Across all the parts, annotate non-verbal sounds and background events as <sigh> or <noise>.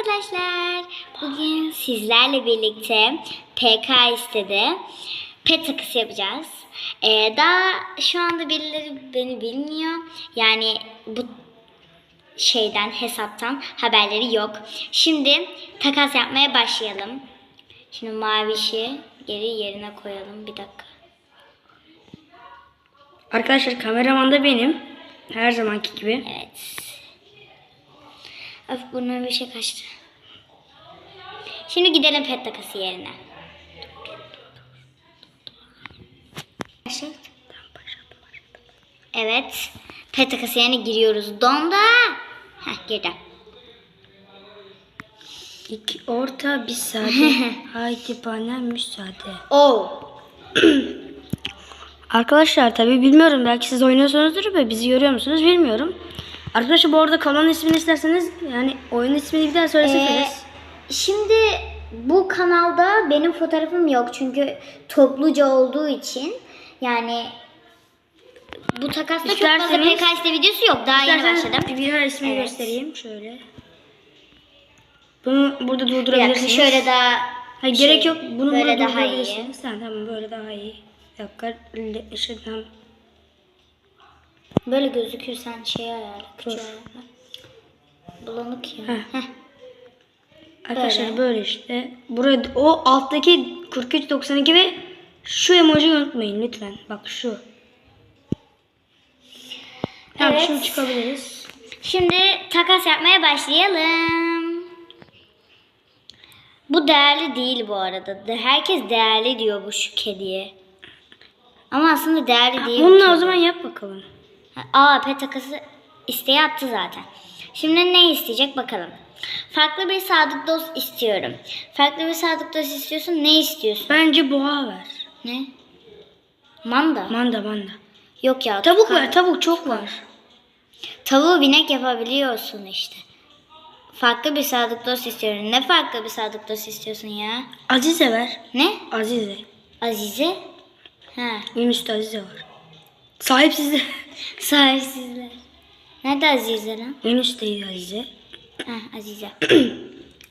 arkadaşlar. Bugün sizlerle birlikte PK istedi. Pet takısı yapacağız. Ee, daha şu anda birileri beni bilmiyor. Yani bu şeyden hesaptan haberleri yok. Şimdi takas yapmaya başlayalım. Şimdi mavişi geri yerine koyalım. Bir dakika. Arkadaşlar kameraman da benim. Her zamanki gibi. Evet. Öf burnuma bir şey kaçtı. Şimdi gidelim pet takası yerine. Evet. Pet takası yerine giriyoruz. Donda. Heh girdim. İki orta bir sade. <laughs> Haydi bana müsaade. Oh. <clears throat> Arkadaşlar tabi bilmiyorum belki siz oynuyorsunuzdur ve bizi görüyor musunuz bilmiyorum. Arkadaşlar bu arada kanalın ismini isterseniz yani oyun ismini bir daha söyleseniz. Ee, şimdi bu kanalda benim fotoğrafım yok çünkü topluca olduğu için yani bu takasta çok fazla PKS'de videosu yok. Daha yeni İsterseniz başladım. bir daha ismini Evet. göstereyim şöyle. Bunu burada Bir dakika durdurabilirsiniz. şöyle daha Hayır şey, gerek yok. Bunu böyle burada daha iyi. durdurabilirsiniz. Tamam tamam böyle daha iyi. Bir dakika. le- Şuradan. Böyle gözükürsen şey ayarla. Küçük ayarla. Bulanık ya. Heh. Heh. Arkadaşlar böyle. işte. Burada o alttaki 4392 ve şu emojiyi unutmayın lütfen. Bak şu. Tamam Evet. şimdi çıkabiliriz. Şimdi takas yapmaya başlayalım. Bu değerli değil bu arada. Herkes değerli diyor bu şu kediye. Ama aslında değerli değil. bu Bununla o zaman yap bakalım. Aa pet takası isteği attı zaten. Şimdi ne isteyecek bakalım. Farklı bir sadık dost istiyorum. Farklı bir sadık dost istiyorsun. Ne istiyorsun? Bence boğa ver. Ne? Manda. Manda manda. Yok ya. Tavuk ver tavuk çok var. Tavuğu binek yapabiliyorsun işte. Farklı bir sadık dost istiyorum. Ne farklı bir sadık dost istiyorsun ya? Azize ver. Ne? Azize. Azize? Ha. En üstte Azize var. Sahipsizde. <laughs> Sahipsizler. Nerede Azize lan? en üstteydi Azize. Ha Azize. <clears throat>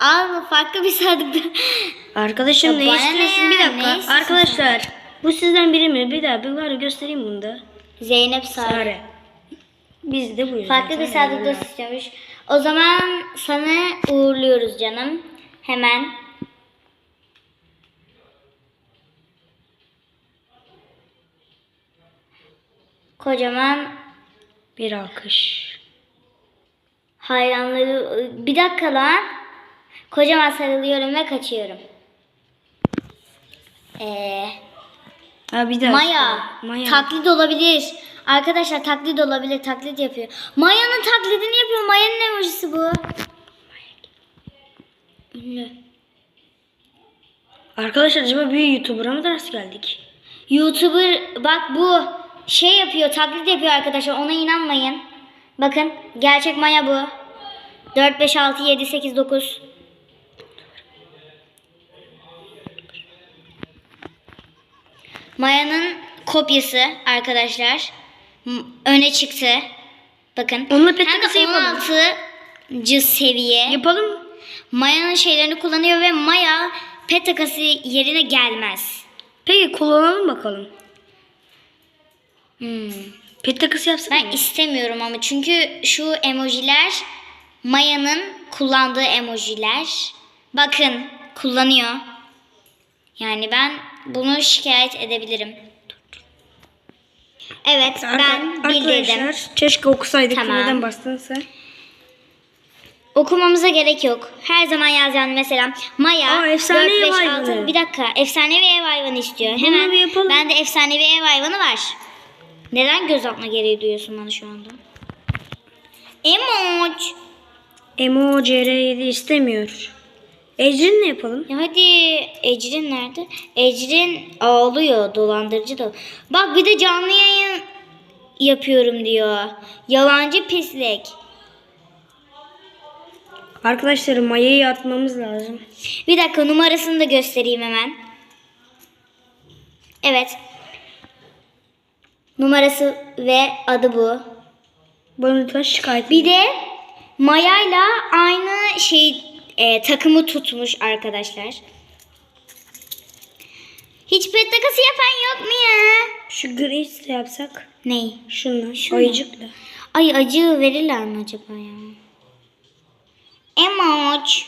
Al farklı bir sadık dost. <laughs> Arkadaşım Ya ne bana ne istiyorsun? ya? Bir Ne dakika. istiyorsun Arkadaşlar bu sizden biri mi? Bir daha bir var göstereyim bunu da. Zeynep Sare. Sare. Biz de bu yüzden. Farklı bir sadık dost istiyormuş. O zaman sana uğurluyoruz canım. Hemen. Kocaman Bir alkış. hayranları... Bir dakika lan. Kocaman sarılıyorum ve kaçıyorum. Ee, Ha bir daha. Maya. Maya. Taklit olabilir. Arkadaşlar taklit olabilir. Taklit yapıyor. Maya'nın taklidini yapıyor. Maya'nın emojisi bu. Ünlü. Arkadaşlar acaba bir YouTuber'a mı ders geldik? YouTuber bak bu şey yapıyor. Taklit yapıyor arkadaşlar. Ona inanmayın. Bakın gerçek Maya bu. 4 5 6 7 8 9 Maya'nın kopyası arkadaşlar. Öne çıktı. Bakın. Onunla pet takası yapalım. 16. seviye. Yapalım. Maya'nın şeylerini kullanıyor ve Maya pet takası yerine gelmez. Peki kullanalım bakalım. Hmm. Pet takısı yapsana. Ben istemiyorum ama çünkü şu emojiler Maya'nın kullandığı emojiler. Bakın kullanıyor. Yani ben bunu şikayet edebilirim. Evet ben bildirdim. Arkadaşlar keşke okusaydık. Tamam. Neden bastın sen? Okumamıza gerek yok. Her zaman yazacağım mesela Maya Aa, efsanevi 4, 5, ev 6. hayvanı. Bir dakika. Efsanevi ev hayvanı istiyor. Bunu Hemen yapalım. bende efsanevi ev hayvanı var. Neden göz atma gereği duyuyorsun bana şu anda? Emoç. Emo CR7 istemiyor. Ecrin ne yapalım? Ya hadi Ecrin nerede? Ecrin ağlıyor dolandırıcı da. Bak bir de canlı yayın yapıyorum diyor. Yalancı pislik. Arkadaşlar Maya'yı atmamız lazım. Bir dakika numarasını da göstereyim hemen. Evet. Numarası ve adı bu. Bana lütfen şikayet Bir de Maya'yla aynı şey e, takımı tutmuş arkadaşlar. Hiç pet takası yapan yok mu ya? Şu gri de yapsak. Ney? Şunla. Şunu. Ayıcıkla. Ay acı verirler mi acaba ya? Emoç.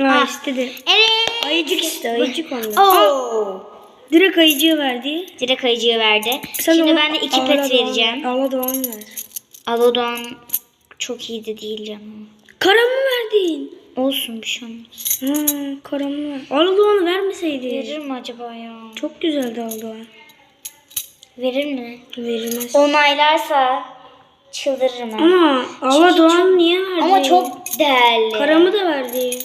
Aa Ah. istedi. Evet. Ayıcık işte ayıcık onda. Oo. Direkt ayıcığı verdi. Direkt ayıcığı verdi. Sen Şimdi ben de iki pet vereceğim. Ağla Doğan ver. Alodan çok iyi de değil canım. Kara mı verdin? Olsun bir şey olmaz. Ha, kara mı ver? Ağla Doğan'ı vermeseydi. Verir mi acaba ya? Çok güzeldi Ağla Doğan. Verir mi? Verilmez. Onaylarsa çıldırırım. Ama Ağla Çünkü Doğan çok- niye verdi? Ama çok değerli. Karamı da verdi.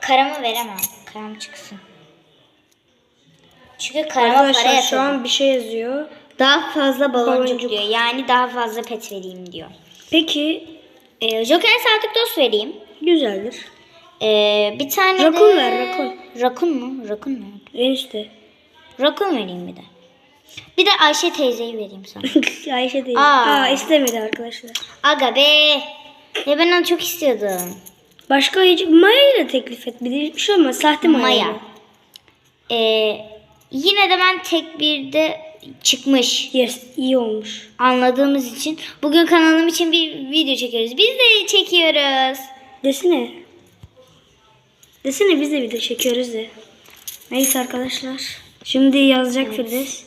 Karamı veremem. Karam çıksın. Çünkü karama para Arkadaşlar şu yatırdım. an bir şey yazıyor. Daha fazla baloncuk, Baloncuk. diyor. Yani daha fazla pet vereyim diyor. Peki Ee, Joker Sadık Dost vereyim. güzeldir. Ee, bir tane Rakun de... ver, rakun. Rakun mu? Rakun mu? Enişte. Rakun vereyim bir de. Bir de Ayşe teyzeyi vereyim sana. <laughs> Ayşe değil. Aa. Aa. istemedi arkadaşlar. Aga be. Ya ben onu çok istiyordum. Başka ayıcık Maya ile teklif et. Bir de bir şey olmaz. Sahte Maya. Maya. ile. Ee, yine de ben tek bir de çıkmış Yes, iyi olmuş. anladığımız için. Bugün kanalım için bir video çekiyoruz. Biz de çekiyoruz. Desene. Desene biz de video çekiyoruz de. Neyse arkadaşlar. Şimdi yazacak Firdevs.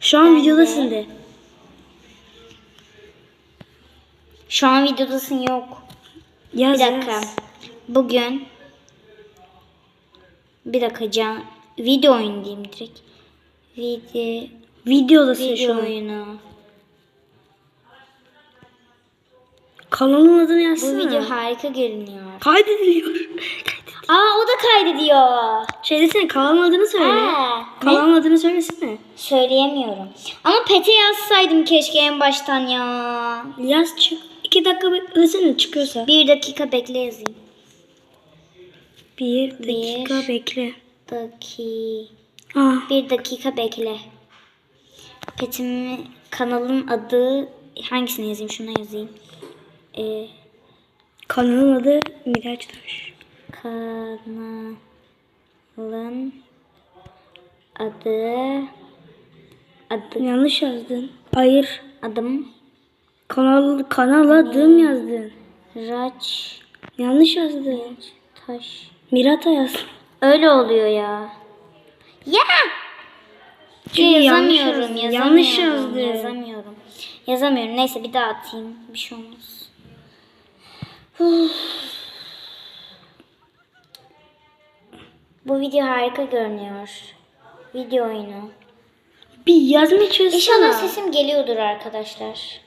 Şu an videodasın de. Şu an videodasın yok. Yaz Bir dakika. yaz. Bugün bir dakika can video oyunu diyeyim direkt. Video Videodasın şu video an. oyunu. Kanalın adını Bu yazsana. video harika görünüyor. Kaydediliyor. <laughs> Aa o da kaydediyor. şey desene kanalın adını söyle. Ne? Kanalın adını söylesene. Söyleyemiyorum. Ama pete yazsaydım keşke en baştan ya. Yaz çık. İki dakika beklesene çıkıyorsa. Bir dakika bekle yazayım. Bir dakika bekle. Daki. Ah, Bir dakika bekle. Petimin kanalın adı hangisine yazayım? Şuna yazayım. Ee, kanalın adı Miraç Taş. kanalın adı adı Yanlış yazdın. Hayır. adım Kanal kanal adım yazdın. Raç Yanlış yazdın. Taş. Mirata yazdın. Öyle oluyor ya. Ya! Yanlış yazamıyorum, yazdın. yazamıyorum, Yanlış yazdın. Yazamıyorum. Yazamıyorum. Neyse bir daha atayım. Bir şey olmaz. Uf. Bu video harika görünüyor. Video oyunu. Bir yazmaya çalışsana. İnşallah sesim geliyordur arkadaşlar.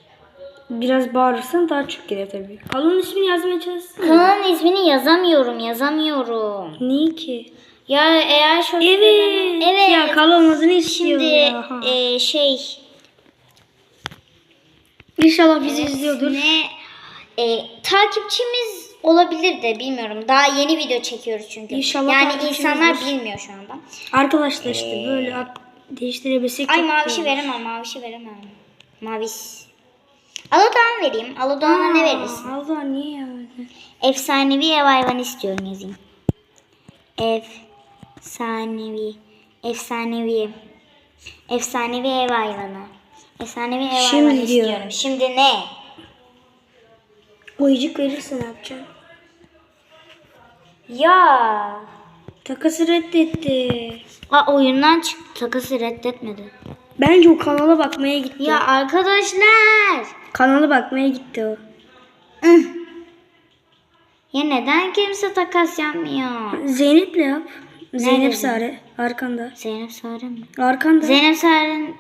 Biraz bağırırsan daha çok gelir tabii. Kanalın ismini yazmaya çalışsana. Kanalın ismini yazamıyorum, yazamıyorum. Niye ki? Ya eğer şöyle Evet. evet. Ya kanalın adını istiyorum Şimdi ya. Ha. e, şey İnşallah bizi izliyordur. Ne e, takipçimiz olabilir de bilmiyorum. Daha yeni video çekiyoruz çünkü. İnşallah yani takipçimiz insanlar olur. bilmiyor şu anda. Arkadaşlar işte böyle ad değiştirebilsek Ay çok mavişi iyi. veremem, mavişi veremem. Maviş. Alodan vereyim. Alodan'a ne verirsin? Allah niye ya? Efsanevi ev hayvanı istiyorum yazayım. Efsanevi. Efsanevi. Efsanevi ev hayvanı. Efsanevi ev Şimdi hayvanı diyor. istiyorum. Şimdi ne? Oyuncuk verirse ne yapacaksın? Ya. Takası reddetti. Aa, oyundan çıktı. Takası reddetmedi. Bence o kanala bakmaya gitti. Ya arkadaşlar. Kanala bakmaya gitti o. Ya neden kimse takas yapmıyor? Zeynep'le yap. Zeynep Nerede? Sare. Arkanda. Zeynep Sare mi? Arkanda. Zeynep Sare'nin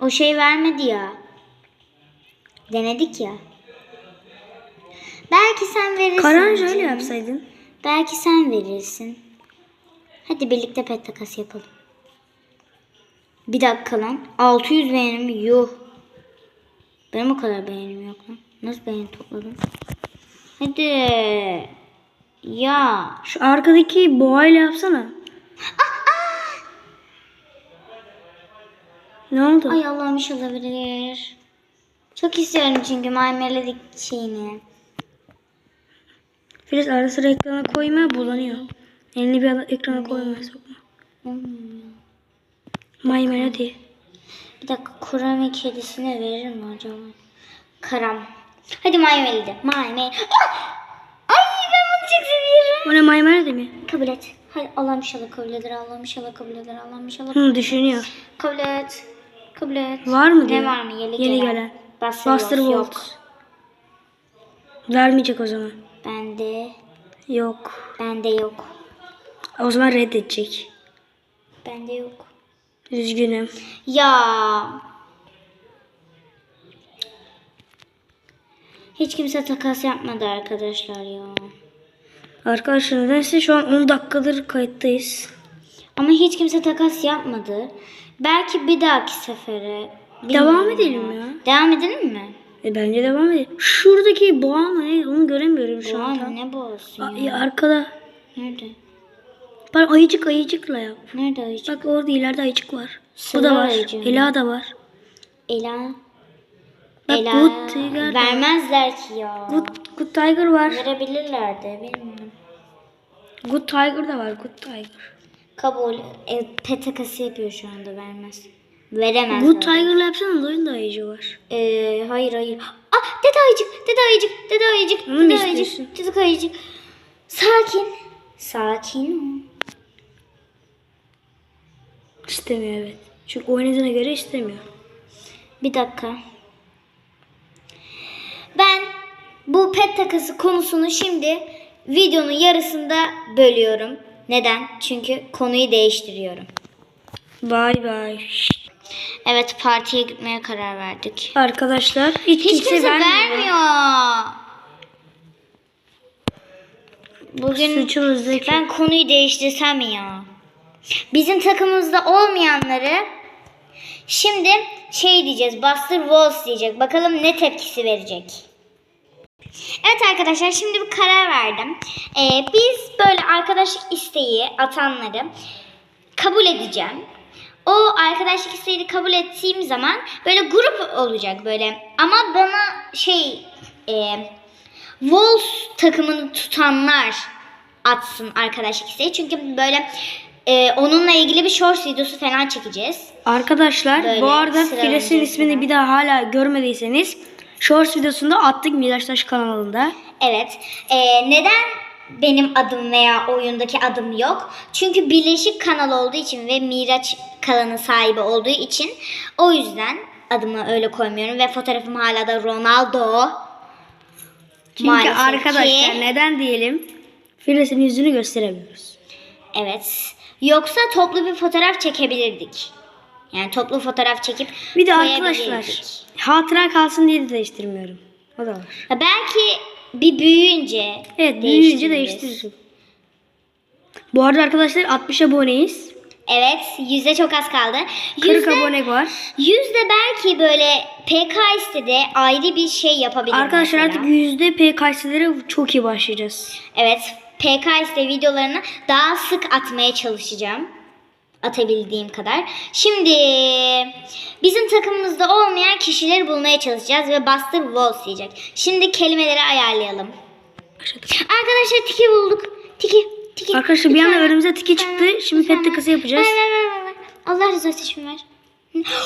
o şey vermedi ya. Denedik ya. Belki sen verirsin. Karan canım. yapsaydın. Belki sen verirsin. Hadi birlikte pet takas yapalım. Bir dakika lan. 600 beğenim yuh. Benim o kadar beğenim yok lan. Nasıl beğeni topladım? Hadi. Ya. Şu arkadaki boğayla yapsana. Ne oldu? Ay Allah'ım inşallah verir. Çok istiyorum çünkü My Melody şeyini. Filiz ara sıra ekrana koyma bulanıyor. Elini bir ekrana koyma sokma. My Melody. Bir dakika Kurami kedisine verir mi acaba? Karam. Hadi My Melody. My Melody. Ah! Ay ben bunu çok seviyorum. O ne My Melody mi? Kabul et. Hadi Allah'ım inşallah kabul eder. Allah'ım inşallah kabul eder. Allah'ım inşallah Hı, düşünüyor. kabul et. Kabul et. Var mı Ne diyor? var mı? Yeni, Yeni gelen. gelen. Buster, Buster. Yok. Vermeyecek o zaman. Bende. Yok. Bende yok. O zaman reddedecek. Bende yok. Üzgünüm. Ya. Hiç kimse takas yapmadı arkadaşlar ya. Arkadaşlar nedense şu an 10 dakikadır kayıttayız. Ama hiç kimse takas yapmadı. Belki bir dahaki sefere. Devam edelim ya. Devam edelim mi? E bence devam edelim. Şuradaki boğa mı ne onu göremiyorum şu Şu an. an ne boğazsın Ay, ya? arkada. Nerede? Bak ayıcık ayıcıkla yap. Nerede ayıcık? Bak orada ileride ayıcık var. Bu Sıra da var. ayıcığı mı? Ela da var. Ela. Bak Ela. Good Tiger da. Vermezler ki ya. Good, good Tiger var. Verebilirler de bilmiyorum. Good Tiger da var. Good Tiger. Kabul. E, pet takası yapıyor şu anda vermez. Veremez. Good. Tiger'la yapsana da oyunda ayıcı var. Ee, hayır hayır. Ah dede ayıcık, dede ayıcık, dede ayıcık, mu dede ayıcık, dede ayıcık. Sakin. Sakin ol. İstemiyor evet. Çünkü oynadığına göre istemiyor. Bir dakika. Ben bu pet takası konusunu şimdi videonun yarısında bölüyorum. Neden? Çünkü konuyu değiştiriyorum. Bay bay. Evet partiye gitmeye karar verdik. Arkadaşlar hiç, Hiç kimse, kimse vermiyor. vermiyor. Bugün Suçumuzdaki. ben konuyu değiştirsem ya. Bizim takımımızda olmayanları şimdi şey diyeceğiz. Buster Walls diyecek. Bakalım ne tepkisi verecek. Evet arkadaşlar şimdi bir karar verdim. Ee, biz böyle arkadaşlık isteği atanları kabul edeceğim. O arkadaşlık isteğini kabul ettiğim zaman böyle grup olacak böyle. Ama bana şey e, Wolves takımını tutanlar atsın arkadaşlık isteği. Çünkü böyle e, onunla ilgili bir short videosu falan çekeceğiz. Arkadaşlar Böyle bu arada sıra Files'in öncesine. ismini bir daha hala görmediyseniz Shorts videosunda attık Miraçtaş kanalında. Evet. Ee, neden benim adım veya oyundaki adım yok? Çünkü birleşik kanal olduğu için ve Miraç kanalının sahibi olduğu için o yüzden adımı öyle koymuyorum ve fotoğrafım hala da Ronaldo. Çünkü Maalesef arkadaşlar ki- neden diyelim Files'in yüzünü gösteremiyoruz. Evet. Yoksa toplu bir fotoğraf çekebilirdik. Yani toplu fotoğraf çekip Bir de arkadaşlar hatıra kalsın diye de değiştirmiyorum. O da var. Ya Belki bir büyüyünce Evet büyüyünce değiştiririz. Bu arada arkadaşlar 60 aboneyiz. Evet, yüzde çok az kaldı. 40 Yüzde, abone var. yüzde belki böyle PK istedi ayrı bir şey yapabiliriz. Arkadaşlar mesela. artık yüzde PKS'lere çok iyi başlayacağız. Evet, PK iste videolarını daha sık atmaya çalışacağım. Atabildiğim kadar. Şimdi bizim takımımızda olmayan kişileri bulmaya çalışacağız ve Buster Walls diyecek. Şimdi kelimeleri ayarlayalım. Arkadaşlar tiki bulduk. Tiki, tiki. Arkadaşlar bir anda önümüze tiki çıktı. Şimdi pet takası yapacağız. Ver ver ver ver. Allah rızası için ver.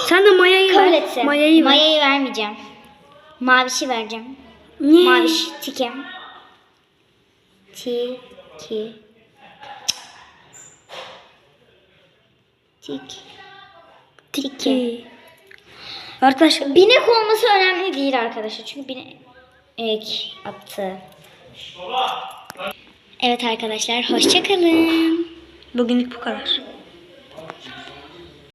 Sen de Maya'yı Kabul ver. etsin. Maya'yı ver. Maya'yı vermeyeceğim. Mavişi vereceğim. Niye? Maviş tiki. Tiki. Tik. Tiki. Ki. Arkadaşlar Binek olması önemli değil arkadaşlar. Çünkü binek attı. Evet arkadaşlar hoşçakalın. bugünlük bu kadar.